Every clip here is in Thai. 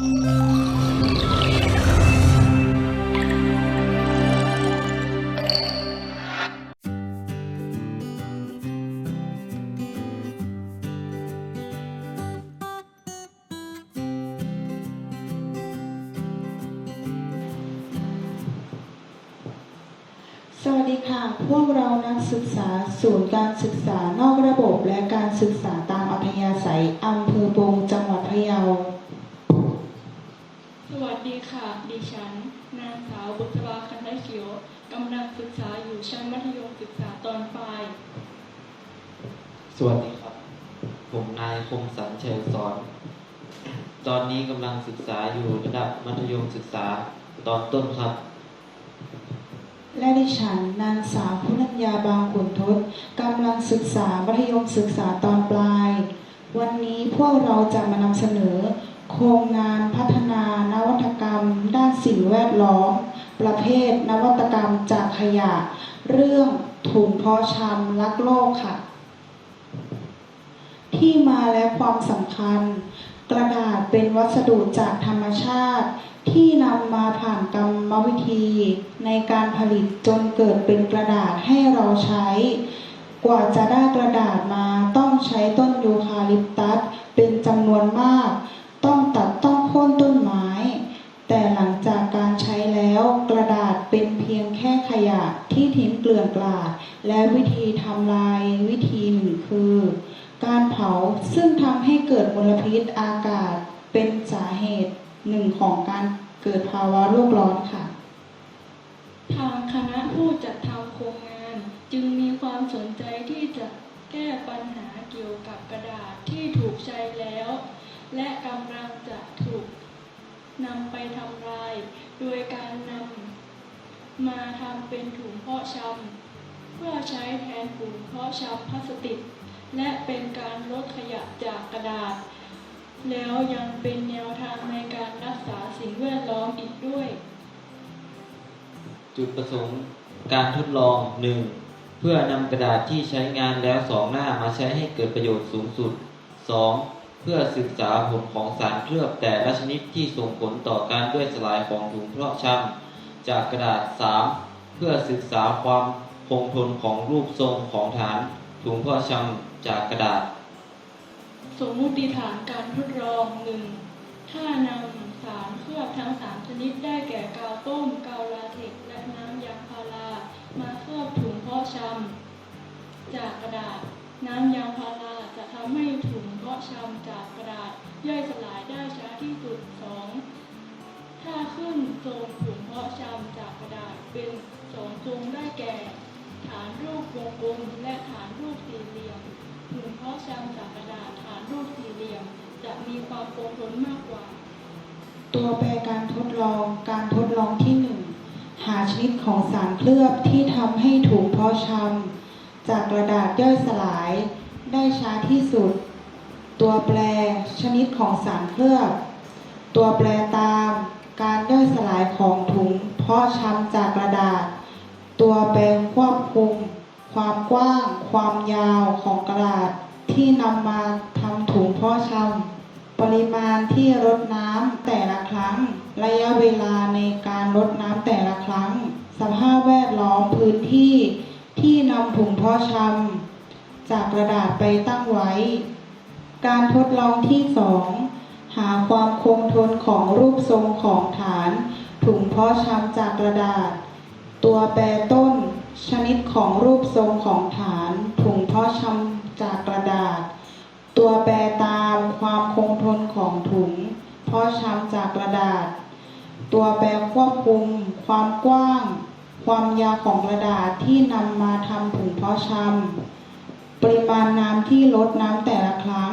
สวัสดีค่ะ พวกเรานักศึกษาศูนย์การศึกษานอกระบบและการศึกษาตามอัธยาศัยอำ ดิฉัน นางสาวบุษราคันไดเขียวกำลังศึกษาอยู่ชั้นมัธยมศึกษาตอนปลาย สวัสดีครับ ผมนายคมสันเชยสอน ตอนนี้กำลังศึกษาอยู่ระดับมัธยมศึกษาตอนต้นครับ และดิฉันนางสาวพุนัญญาบางขุนทศกำลังศึกษามัธยมศึกษาตอนปลาย วันนี้พวกเราจะมานำเสนอ โครงงานพัฒนานวัตก รม ด้านสิ่งแวดล้อม ประเภทนวัตกรรมจากขยะ เรื่องถุงเพาะชำรักโลกค่ะ ที่มาและความสำคัญ กระดาษเป็นวัสดุจากธรรมชาติ ที่นำมาผ่านกรรมวิธี ในการผลิตจนเกิดเป็นกระดาษให้เราใช้ กว่าจะได้กระดาษมาต้องใช้ต้นยูคาลิปตัสเป็นจำนวนมาก เกลื่อนกลาด และวิธีทำลายวิธีหนึ่งคือ การเผาซึ่งทำให้เกิดมลพิษอากาศเป็นสาเหตุหนึ่งของการเกิดภาวะโลกร้อนค่ะ ทางคณะผู้จัดทำโครงงานจึงมีความสนใจที่จะแก้ปัญหาเกี่ยวกับกระดาษที่ถูกใช้แล้ว และกำลังจะถูกนำไปทำลาย โดยการนำ มาทำเป็นถุงเพาะชำเพื่อใช้แทนถุงเพาะชำพลาสติก และเป็นการลดขยะจากกระดาษ แล้วยังเป็นแนวทางในการรักษาสิ่งแวดล้อมอีกด้วย จุดประสงค์การทดลอง 1. เพื่อนำกระดาษที่ใช้งานแล้วสองหน้ามาใช้ให้เกิดประโยชน์สูงสุด 2. เพื่อศึกษาผลของสารเคลือบแต่ละชนิดที่ส่งผลต่อการด้วยสลายของถุงเพาะชำ จากกระดาษ 3. เพื่อศึกษาความคงทนของรูปทรงของฐาน ถุงพาะชำจากกระดาษ สมมุติฐานการทดลองหนึ่งถ้านำสารเคลือบทั้งสามชนิดได้แก่กาวต้มกาวลาเท็กและน้ำยางพารามาเคลือบถุงพาะชำจากกระดาษ น้ำยางพาราจะทำให้ถุงเพาะชำจากกระดาษย่อยสลายได้ช้าที่สุดสอง ถ้าขึ้นทรงถุงเพาะชำจากกระดาษเป็นสองทรงได้แก่ ฐานรูปวงกลมและฐานรูปสี่เหลี่ยมถุงเพาะชำจากกระดาษฐานรูปสี่เหลี่ยม จะมีความคงทนมากกว่า ตัวแปรการทดลองการทดลองที่1หาชนิดของสารเคลือบที่ทำให้ถุงเพาะชำจากกระดาษย่อยสลาย ได้ช้าที่สุด ตัวแปรชนิดของสารเคลือบ ตัวแปรตาม การย่อยสลายของถุง เพาะชำจากกระดาษ ตัวแปรควบคุม ความกว้าง ความยาวของกระดาษที่นำมาทำถุงเพาะชำปริมาณที่รดน้ำแต่ละครั้ง ระยะเวลาในการรดน้ำแต่ละครั้ง สภาพแวดล้อมพื้นที่ที่นำถุงเพาะชำจากกระดาษไปตั้งไว้ การทดลองที่สอง หาความคงทนของรูปทรงของฐาน ถุงเพาะชำจากกระดาษ ตัวแปรต้น ชนิดของรูปทรงของฐาน ถุงเพาะชำจากกระดาษ ตัวแปรตามความคงทนของถุง เพาะชำจากกระดาษ ตัวแปรควบคุม ความกว้าง ความยาวของกระดาษที่นำมาทำถุงเพาะชำปริมาณน้ำที่ลดน้ำแต่ละครั้ง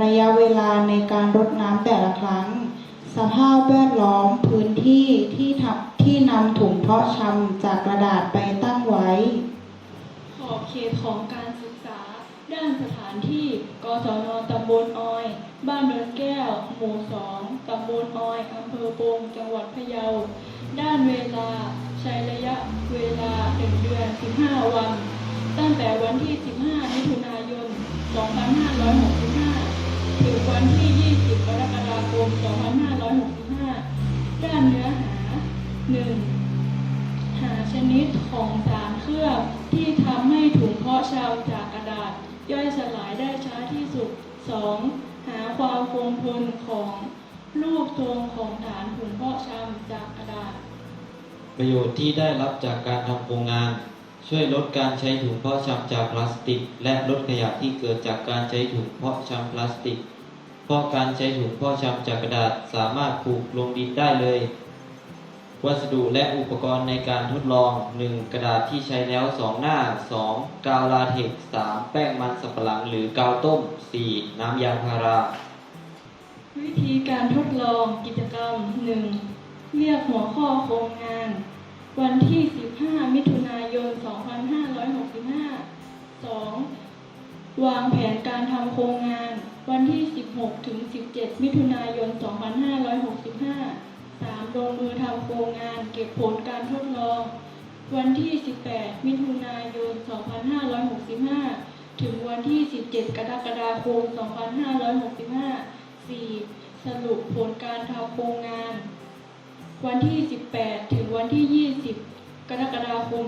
ระยะเวลาในการรดน้ำแต่ละครั้ง สภาพแวดล้อมพื้นที่ที่ทำที่นำถุงเพาะชำจากกระดาษไปตั้งไว้ ขอบเขตของการศึกษา ด้านสถานที่กศนตำบลออย บ้านเนินแก้ว หมู่สองตำบลออยอำเภอปงจังหวัดพะเยา ด้านเวลาใช้ระยะเวลา1เดือน 15 วัน ตั้งแต่วันที่ 15มิถุนายน 2565 อยู่วันที่ 20 กรกฎาคม 2565 ด้านเนื้อหา 1. หาชนิดของสารเคลือบที่ทำให้ถุงเพาะชาวจากกระดาษ ย่อยสลายได้ช้าที่สุด 2. หาความคงทนของรูปทรงของฐานถุงเพาะชาวจากกระดาษ ประโยชน์ที่ได้รับจากการทำโครงงาน ช่วยลดการใช้ถุงเพาะชำจากพลาสติก และลดขยะที่เกิดจากการใช้ถุงเพาะชำพลาสติก เพราะการใช้ถุงเพาะชำจากกระดาษสามารถปลูกลงดินได้เลย วัสดุและอุปกรณ์ในการทดลอง 1. กระดาษที่ใช้แล้ว 2 หน้า 2. กาวลาเท็กซ์ 3. แป้งมันสำปะหลังหรือกาวต้ม 4. น้ำยางพารา วิธีการทดลองกิจกรรม 1. เรียกหัวข้อโครงงาน วันที่ 15 มิถุนา ยน 2565 2. วางแผนการทำโครงงาน วันที่ 16 ถึง 17 มิถุนายน 2565 3. ลงมือทำโครงงานเก็บผลการทดลอง วันที่ 18 มิถุนายน 2565 ถึงวันที่ 17 กรกฎาคม 2565 4. สรุปผลการทำโครงงาน วันที่ 18 ถึงวันที่ 20 กรกฎาคม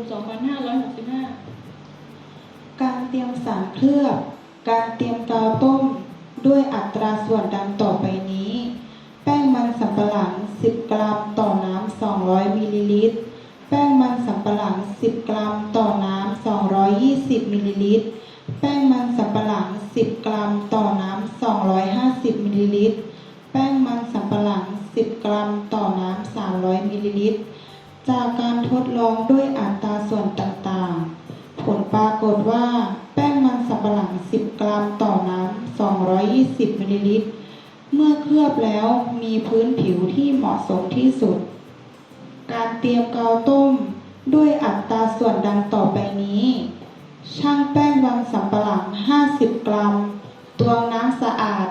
2565 การเตรียมสารเคลือบ การเตรียมกาวต้ม ด้วยอัตราส่วนดังต่อไปนี้ แป้งมันสำปะหลัง 10 กรัมต่อน้ำ 200 มิลลิลิตร แป้งมันสำปะหลัง 10 กรัมต่อน้ำ 220 มิลลิลิตร แป้งมันสำปะหลัง 10 กรัมต่อน้ำ 250 มิลลิลิตร แป้งมันสำปะหลัง 10 กรัมต่อน้ำ 300 มิลลิลิตร จากการทดลองด้วยอัตราส่วนต่างๆ ผลปรากฏว่าแป้งมันสำปะหลัง 10 กรัมต่อน้ำ 220 มิลลิลิตร เมื่อเคลือบแล้วมีพื้นผิวที่เหมาะสมที่สุด การเตรียมกาวต้มด้วยอัตราส่วนดังต่อไปนี้ ช่างแป้งมันสำปะหลัง 50 กรัมตวงน้ำสะอาด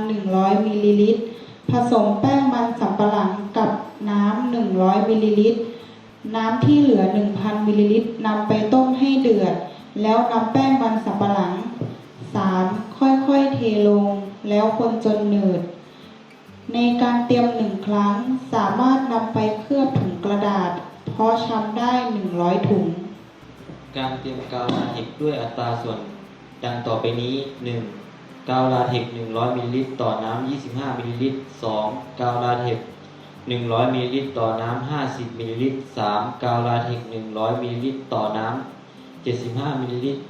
1,100 มิลลิลิตร ผสมแป้งมันสำปะหลังกับ น้ำ100มิลลิลิตร น้ำที่เหลือ 1,000มิลลิลิตรนำไปต้มให้เดือด แล้วนำแป้งมันสำปะหลัง 3. ค่อยๆเทลง แล้วคนจนหนืด ในการเตรียมหนึ่งครั้งสามารถนำไปเคลือบถุงกระดาษ เพราะชำได้ 100 ถุง การเตรียมกาวลาเทกด้วยอัตราส่วน ดังต่อไปนี้ 1. กาวลาเทกซ์100มิลลิลิตรต่อน้ำ25มิลลิลิตร 2. กาวลาเทก ซ์100มิลลิลิตรต่อน้ำ50มิลลิลิตร 3. กาวลาเทกซ์100มิลลิลิตรต่อน้ำ75มิลลิลิตร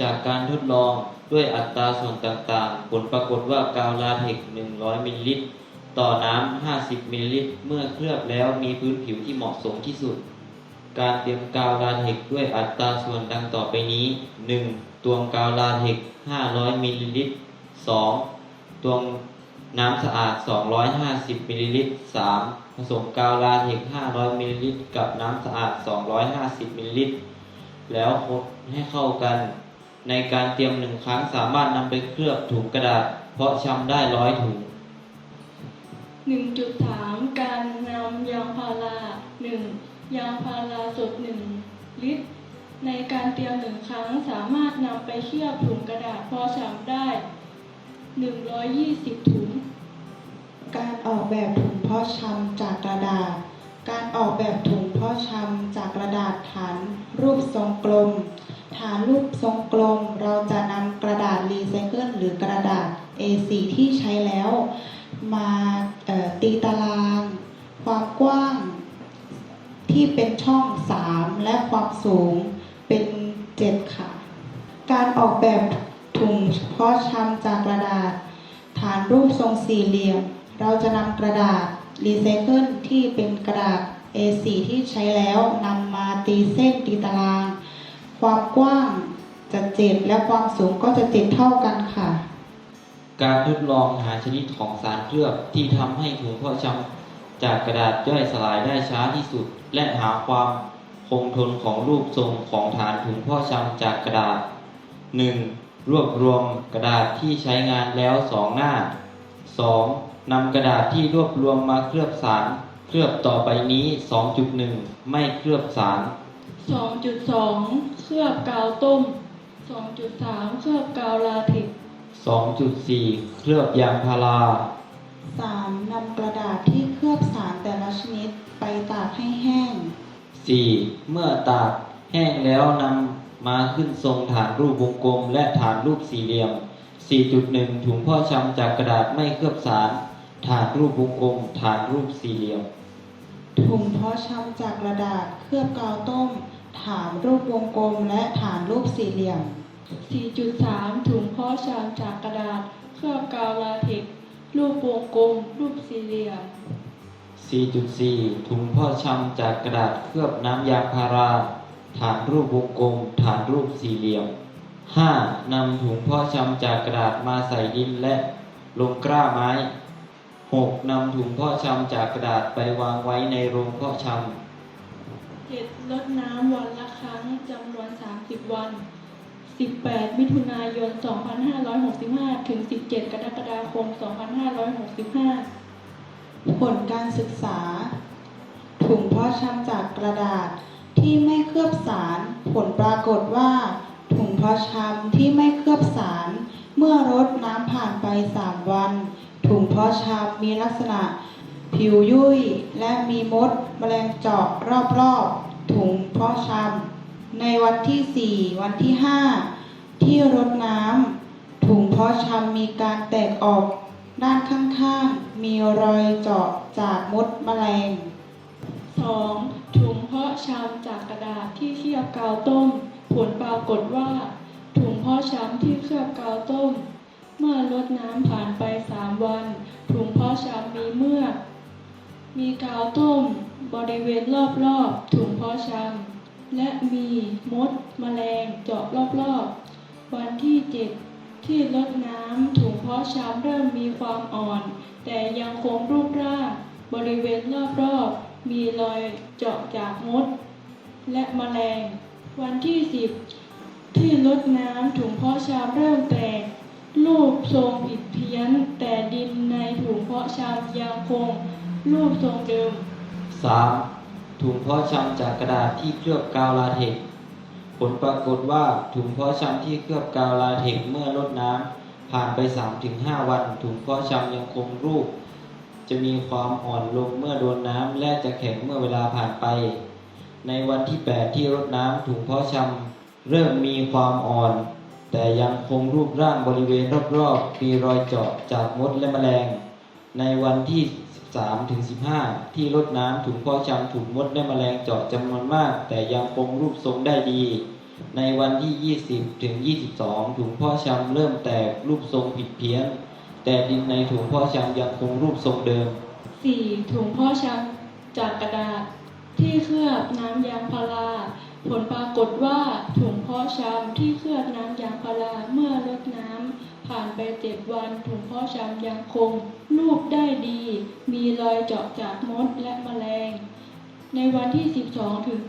จากการทดลองด้วยอัตราส่วนต่างๆ ผลปรากฏว่ากาวลาเทกซ์100มิลลิลิตร ต่อน้ำ50มิลลิลิตร เมื่อเคลือบแล้วมีพื้นผิวที่เหมาะสมที่สุด การเตรียมกาวลาเทกซ์ด้วยอัตราส่วนดังต่อไปนี้ 1. ตวงกาวลาเทกซ์500มิลลิลิตร 2. ตวง น้ำสะอาด 250มิลลิลิตร 3. ผสมกาวลาเทกซ์500มิลลิลิตร กับน้ำสะอาด 250มิลลิลิตร แล้วคนให้เข้ากัน ในการเตรียมหนึ่งครั้งสามารถนำไปเคลือบถุงกระดาษ เพราะชำได้ร้อยถุง 1.3 การนำยางพารา 1. ยางพาราสด 1 ลิตร ในการเตรียมหนึ่งครั้งสามารถนำไปเคี่ยวถุงกระดาษพอฉ่ำได้ 120 ถุง การออกแบบถุงเพาะชำจากกระดาษ การออกแบบถุงเพาะชำจากกระดาษฐานรูปทรงกลม ฐานรูปทรงกลม เราจะนำกระดาษรีไซเคิลหรือกระดาษ A4 ที่ใช้แล้ว มาตีตาราง ความกว้างที่เป็นช่อง 3 และความสูงเป็น 7 ค่ะ การออกแบบ ถุงเพาะชำจากกระดาษ ฐานรูปทรงสี่เหลี่ยม เราจะนำกระดาษรีไซเคิลที่เป็นกระดาษ A4 ที่ใช้แล้วนำมาตีเส้นตีตาราง ความกว้างจะเจ็ดและความสูงก็จะเจ็ดเท่ากันค่ะ การทดลองหาชนิดของสารเคลือบที่ทำให้ถุงเพาะชำจากกระดาษย่อยสลายได้ช้าที่สุด และหาความคงทนของรูปทรงของฐานถุงเพาะชำจากกระดาษ 1. รวบรวมกระดาษที่ใช้งานแล้วสองหน้า 2. นำกระดาษที่รวบรวมมาเคลือบสาร เคลือบต่อไปนี้ 2.1 ไม่เคลือบสาร 2.2 เคลือบกาวต้ม 2.3 เคลือบกาวลาเท็กซ์2.4 เคลือบยางพารา 3. นำกระดาษที่เคลือบสารแต่ละชนิดไปตากให้แห้ง 4. เมื่อตากแห้งแล้วนำ มาขึ้นทรงฐานรูปวงกลม และฐานรูปสี่เหลี่ยม 4.1 ถุงพ่อชำจากกระดาษไม่เคลือบสาร ฐานรูปวงกลม ฐานรูปสี่เหลี่ยม ถุงเพาะชำจากกระดาษเคลือบกาวต้ม ฐานรูปวงกลม และฐานรูปสี่เหลี่ยม 4.3 ถุงเพาะชำจากกระดาษ เคลือบกาวลาเท็กซ์รูปวงกลม รูปสี่เหลี่ยม 4.4 ถุงพ่อชำจากกระดาษเคลือบน้ำยางพารา ฐานรูปวงกลมฐานรูปสี่เหลี่ยม 5. นำถุงพ่อชำจากกระดาษมาใส่ดินและลงกล้าไม้ 6. นำถุงพ่อชำจากกระดาษไปวางไว้ในโรงเพาะชำ 7. ลดน้ำวันละครั้งจำนวน 30 วัน 18 มิถุนายน 2565 ถึง 17 กรกฎาคม 2565 ผลการศึกษา ถุงเพาะชำจากกระดาษ ที่ไม่เคลือบสาร ผลปรากฏว่า ถุงเพาะชำที่ไม่เคลือบสาร เมื่อรดน้ำผ่านไป 3 วัน ถุงเพาะชำมีลักษณะ ผิวยุ่ย และมีมดแมลงเจาะรอบๆ ถุงเพาะชำในวันที่ 4 วันที่ 5 ที่รดน้ำถุงเพาะชำมีการแตกออกด้านข้างๆ มีรอยเจาะจากมดแมลง 2. ถุงเพาะชำจากกระดาษที่เคลือบกาวต้ม ผลปรากฏว่า ถุงเพาะชำที่เคลือบกาวต้ม เมื่อลดน้ำผ่านไป 3 วัน ถุงเพาะชำมีเมือก มีกาวต้ม บริเวณรอบๆ ถุงเพาะชำและมีมดแมลงเจาะรอบๆ วันที่ 7 ที่ลดน้ำถุงเพาะชำเริ่มมีความอ่อน แต่ยังคงรูปร่างบริเวณรอบๆ มีรอยเจาะจากมด และแมลง วันที่10ที่ลดน้ำถุงเพาะชำเริ่มแตกรูปทรงผิดเพี้ยน แต่ดินในถุงเพาะชำยังคงรูปทรงเดิม 3. ถุงเพาะชำจากกระดาษที่เคลือบกาวลาเทกผลปรากฏว่าถุงเพาะชำที่เคลือบกาวลาเทกเมื่อลดน้ำผ่านไป 3-5 วัน ถุงเพาะชำยังคงรูป จะมีความอ่อนลงเมื่อโดนน้ำและจะแข็งเมื่อเวลาผ่านไป ในวันที่ 8 ที่รดน้ำถุงเพาะชำเริ่มมีความอ่อน แต่ยังคงรูปร่างบริเวณรอบๆมีรอยเจาะจากมดและแมลง ในวันที่ 13ถึง15 ที่รดน้ำถุงเพาะชำถูกมดและแมลงเจาะจำนวนมาก แต่ยังคงรูปทรงได้ดี ในวันที่ 20ถึง22 ถุงเพาะชำเริ่มแตกรูปทรงผิดเพี้ยน แต่ดินในถุงพาะชำยังคงรูปทรงเดิม 4. ถุงพาะชำจากกระดาษที่เคลือบน้ำยางพารา ผลปรากฏว่าถุงพาะชำที่เคลือบน้ำยางพาราเมื่อลดน้ำผ่านไปเจ็ดวันถุงพาะชำยังคงรูปได้ดี มีรอยเจาะจากมดและแมลง ในวันที่ 12ถึง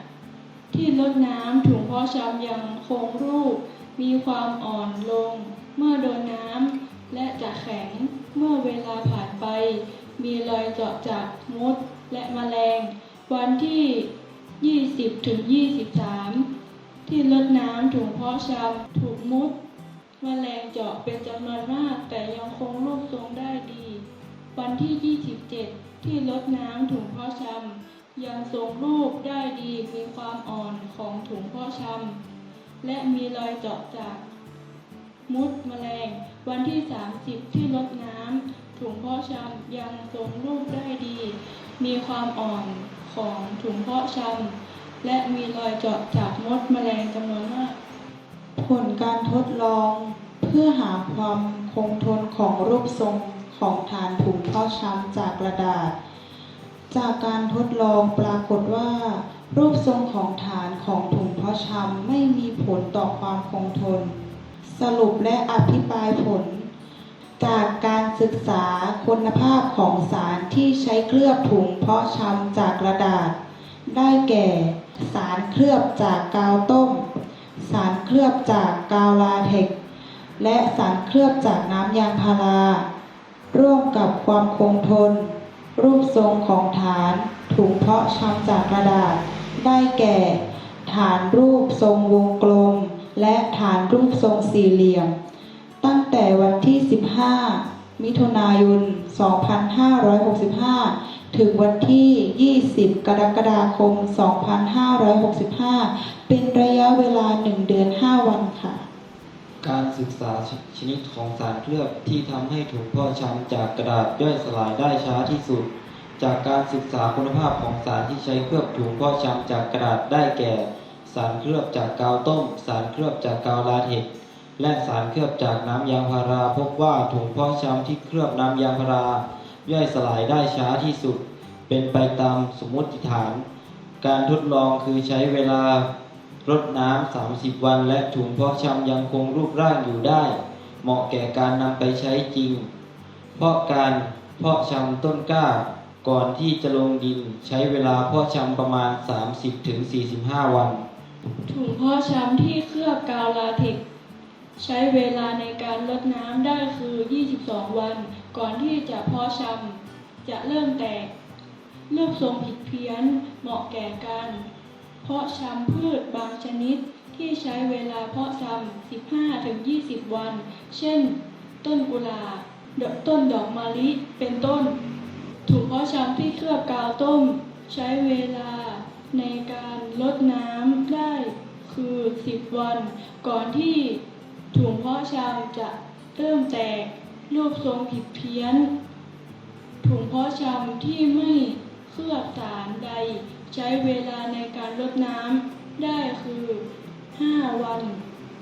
15 ที่ลดน้ำถุงพาะชำยังคงรูป มีความอ่อนลง เมื่อโดนน้ำ และจะแข็งเมื่อเวลาผ่านไป มีรอยเจาะจากมดและแมลง วันที่ 20ถึง23 ที่ลดน้ำถุงเพาะชำถูกมดแมลงเจาะเป็นจำนวนมาก แต่ยังคงรูปทรงได้ดี วันที่ 27 ที่ลดน้ำถุงเพาะชำยังทรงรูปได้ดีมีความอ่อนของถุงเพาะชำและมีรอยเจาะจากมุดแมลง วันที่ 30 ที่ลดน้ำถุงเพาะชำยังทรงรูปได้ดี มีความอ่อนของถุงเพาะชำและมีรอยเจาะจากมดแมลงจำนวนมาก ผลการทดลองเพื่อหาความคงทนของรูปทรงของฐานถุงเพาะชำจากกระดาษ จากการทดลองปรากฏว่า รูปทรงของฐานของถุงเพาะชำไม่มีผลต่อความคงทน สรุปและอภิปรายผล จากการศึกษาคุณภาพของสารที่ใช้เคลือบถุงเพาะชำจากกระดาษ ได้แก่ สารเคลือบจากกาวต้ม สารเคลือบจากกาวลาเท็กและสารเคลือบจากน้ำยางพารา ร่วมกับความคงทน รูปทรงของฐานถุงเพาะชำจากกระดาษ ได้แก่ ฐานรูปทรงวงกลม และฐานรูปทรงสี่เหลี่ยม ตั้งแต่วันที่ 15 มิถุนายน 2565 ถึงวันที่ 20 กรกฎาคม 2565 เป็นระยะเวลา 1 เดือน 5 วันค่ะ การศึกษาชนิดของสารเคลือบที่ทำให้ถุงพ่อช้ำจากกระดาษย่อยสลายได้ช้าที่สุด จากการศึกษาคุณภาพของสารที่ใช้เคลือบถุงพ่อช้ำจากกระดาษได้แก่ สารเคลือบจากกาวต้ม สารเคลือบจากกาวลาเท็กและสารเคลือบจากน้ำยางพารา พบว่าถุงพ่อช้ำที่เคลือบน้ำยางพารา ย่อยสลายได้ช้าที่สุด เป็นไปตามสมมติฐาน การทดลองคือใช้เวลารดน้ำ 30 วัน และถุงพาะชำยังคงรูปร่างอยู่ได้ เหมาะแก่การนำไปใช้จริง เพราะการเพาะชำต้นกล้าก่อนที่จะลงดินใช้เวลาเพาะชำประมาณ 30-45 วัน ถุงพาะชำที่เคลือบกาวลาเท็กใช้เวลาในการลดน้ำได้คือ 22 วัน ก่อนที่จะพาะชำจะเริ่มแตกรูปทรงผิดเพี้ยนเหมาะแก่การ เพาะชำพืชบางชนิดที่ใช้เวลาเพาะชำ15-20 วัน เช่น ต้นกุหลาบต้นดอกมะลิเป็นต้นถุงเพาะชำที่เคลือบกาวต้ม ใช้เวลา ในการลดน้ำได้คือ 10 วัน ก่อนที่ถุงเพาะชำจะเริ่มแตกรูปทรงผิดเพี้ยน ถุงเพาะชำที่ไม่เคลือบสารใด ใช้เวลาในการลดน้ำได้คือ 5 วัน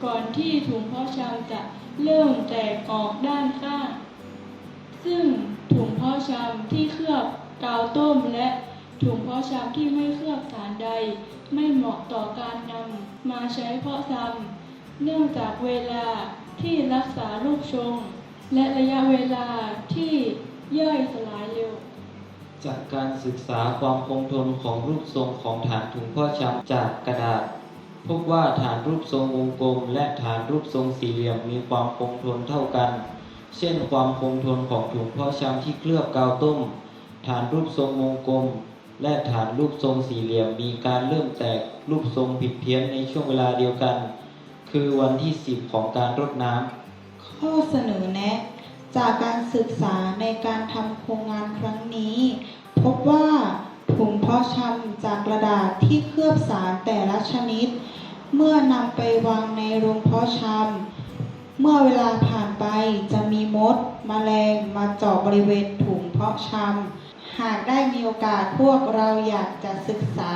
ก่อนที่ถุงเพาะชำจะเริ่มแตกออกด้านข้างซึ่งถุงเพาะชำที่เคลือบกาวต้มและ ถุงเพาะชำที่ไม่เคลือบสารใด ไม่เหมาะต่อการนำมาใช้เพาะชำเนื่องจากเวลาที่รักษาลูกชง และระยะเวลาที่ย่อยสลายเร็ว จากการศึกษาความคงทนของรูปทรงของฐานถุงพ่อช้ำจากกระดาษ พบว่าฐานรูปทรงวงกลม และฐานรูปทรงสี่เหลี่ยมมีความคงทนเท่ากัน เช่น ความคงทนของถุงพ่อช้ำที่เคลือบกาวต้ม ฐานรูปทรงวงกลม และฐานรูปทรงสี่เหลี่ยมมีการเริ่มแตกรูปทรงผิดเพี้ยนในช่วงเวลาเดียวกัน คือวันที่ 10 ของการรดน้ำข้อเสนอแนะ จากการศึกษาในการทำโครงงานครั้งนี้ พบว่าถุงเพาะชำจากกระดาษที่เคลือบสารแต่ละชนิด เมื่อนำไปวางในโรงเพาะชำเมื่อเวลาผ่านไปจะมีมดมแมลงมาเจาะบริเวณถุงเพาะชำ หากได้มีโอกาสพวกเราอยากจะศึกษา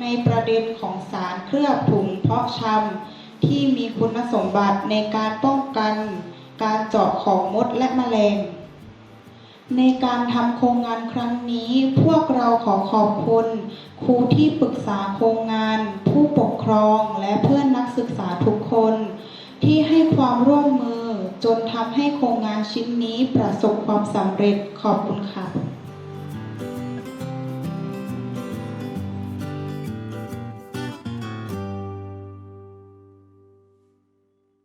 ในประเด็นของสารเคลือบถุงเพาะชำที่มีคุณสมบัติในการป้องกันการเจาะของมดและแมลง ในการทำโครงงานครั้งนี้พวกเราขอขอบคุณ ครูที่ปรึกษาโครงงาน ผู้ปกครองและเพื่อนนักศึกษาทุกคน ที่ให้ความร่วมมือจนทำให้โครงงานชิ้นนี้ประสบความสำเร็จขอบคุณค่ะ